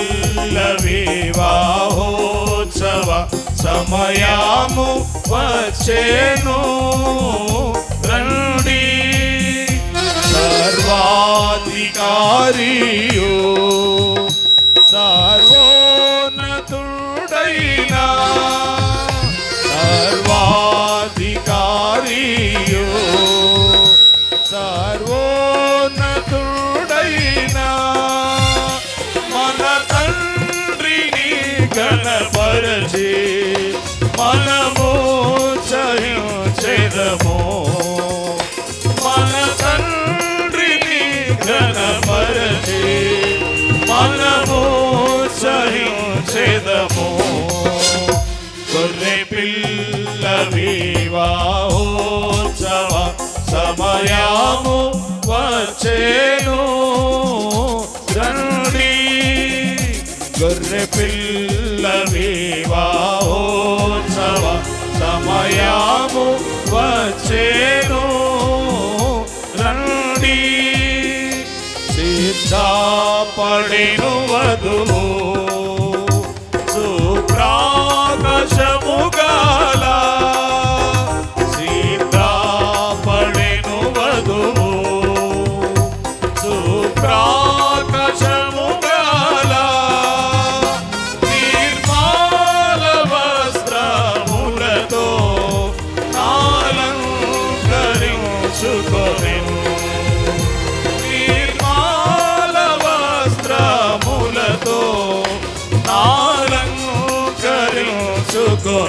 పిల్ల వివాహోత్సవ సమయాము వచ్చేను. రండి. సర్వాధికారియు గణపరచి మనము చెదము. మన తండ్రిని ఘనపరచి మనము చెదము. గొర్రె పిల్ల వివాహోత్సవ సమయము వచ్చేను. సమయము వచ్చేను. రండి. సిద్ధపడిను వధువు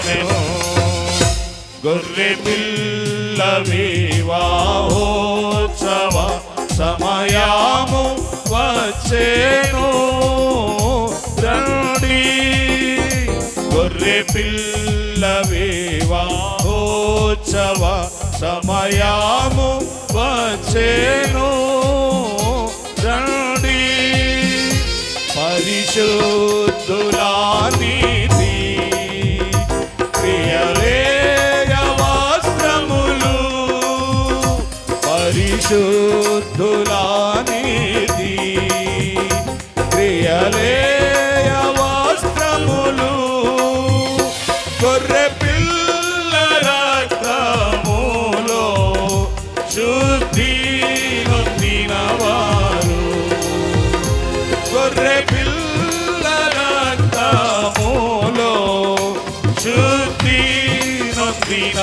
అలంకరించుకొనెను గొర్రె పిల్ల వివాహోత్సవ సమయాము వచ్చేను రండి గొర్రె పిల్ల వివాహోత్సవ సమయాము వచ్చేను రండి పరిశుద్ధులానిది పరిశుద్ధులానిది. క్రియలేయ వస్త్రములు గొర్రె పిల్ల రక్తములో శుద్ధి నొందిన గొర్రె పిల్ల రక్తములో శుద్ధి నొందిన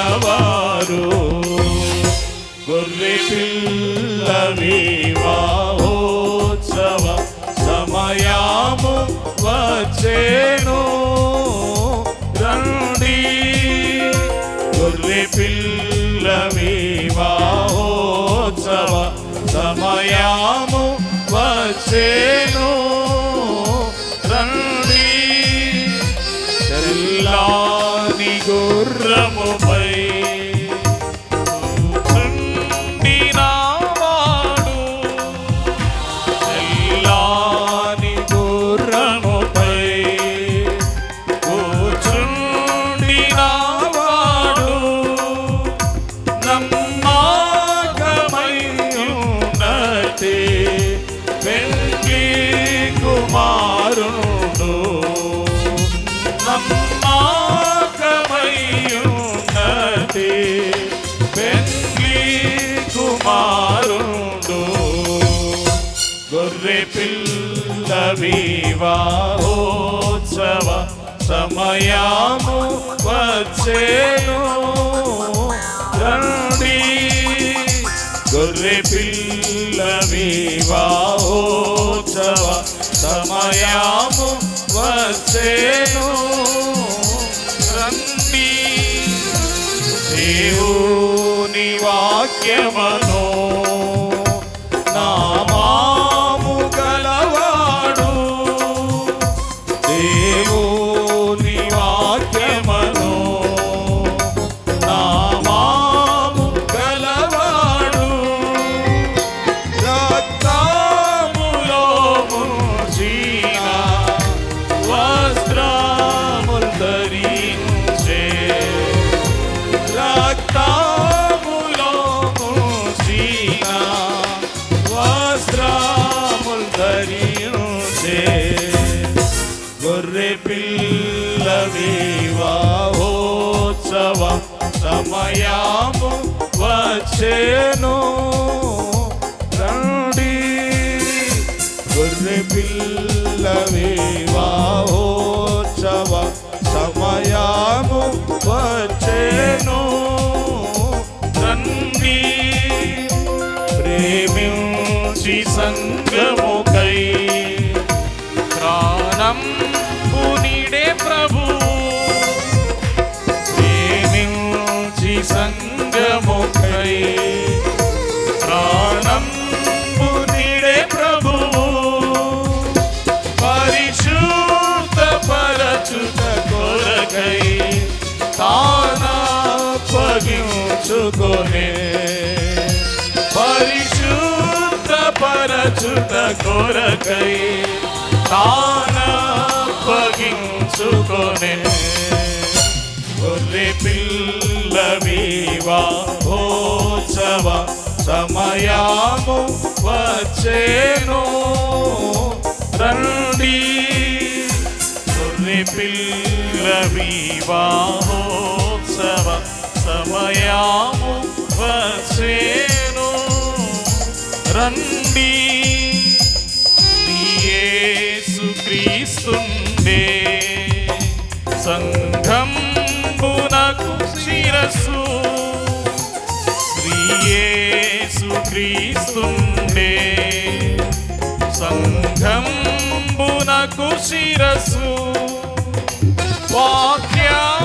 గొర్రె పిల్ల వివాహోత్సవ సమయాము వచ్చేను. రండి. గొర్రె పిల్ల వివాహోత్సవ సమయాము వచ్చే సమయము వచ్చేను. రండి. గొర్రె పిల్ల వివాహోత్సవ సమయాము వచ్చేను. రండి. దేవుని వాక్యమను సమయము వచ్చేను. రండి. గొర్రె పిల్లవే పరచుట కొరకై తానప్పగించుకొనే గొర్రె పిల్ల వివాహోత్సవ సమయాము వచ్చేను. రండి. గొర్రె పిల్ల వివాహోత్సవ సమయాము వచ్చేను. రండి. క్రీస్తుండే సంఘంబునకు శిరసు శ్రీయేసు క్రీస్తుండే సంఘంబునకు శిరస్సు. వాక్యాదకము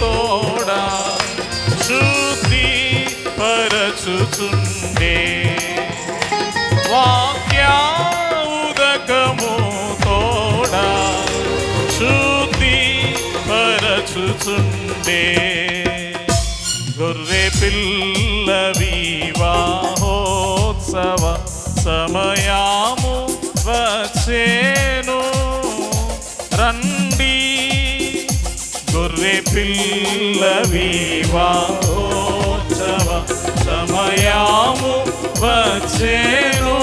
తోడా శుద్ధి పరచుచుండే పరచుచుండే గొర్రె పిల్ల వివాహోత్సవ సమయాము వచ్చేను. రండి. గొర్రె పిల్ల వివాహోత్సవ సమయాము వచ్చేను.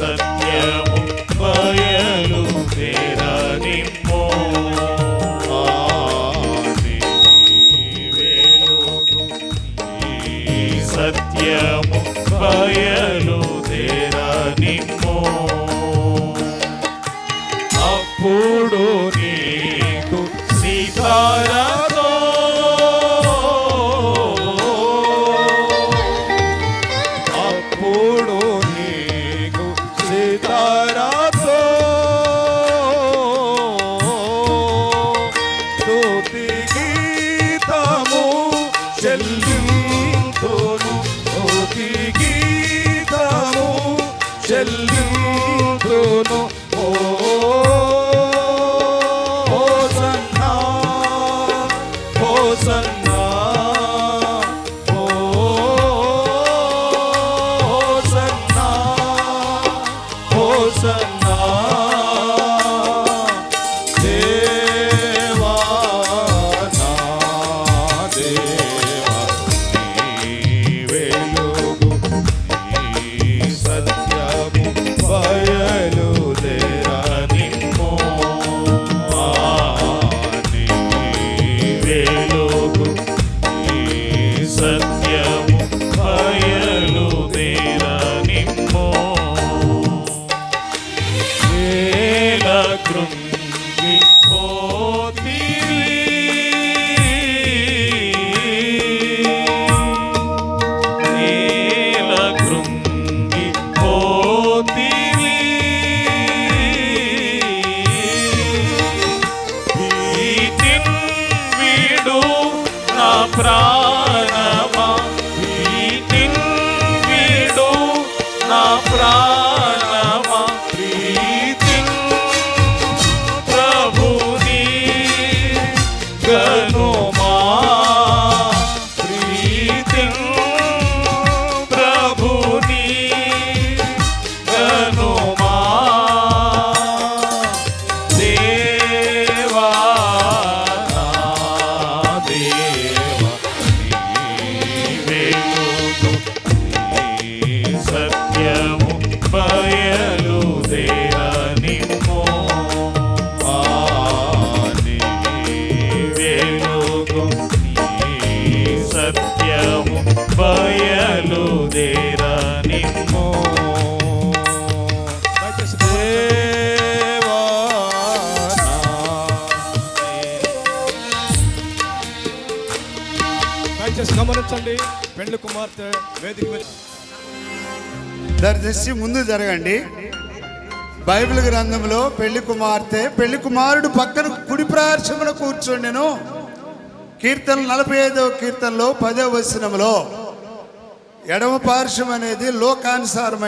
Johnson. దయచేసి గమనించండి. పెళ్ళి కుమార్తె వేదిక దయచేసి ముందు జరగండి. బైబిల్ గ్రంథంలో పెళ్ళి కుమార్తె పెళ్ళి కుమారుడు పక్కన కుడి ప్రార్శమున కూర్చోండెను కీర్తన నలభై ఐదవ కీర్తనలో పదవ వచనంలో ఎడమ పార్శ్వం అనేది లోకానుసారమైన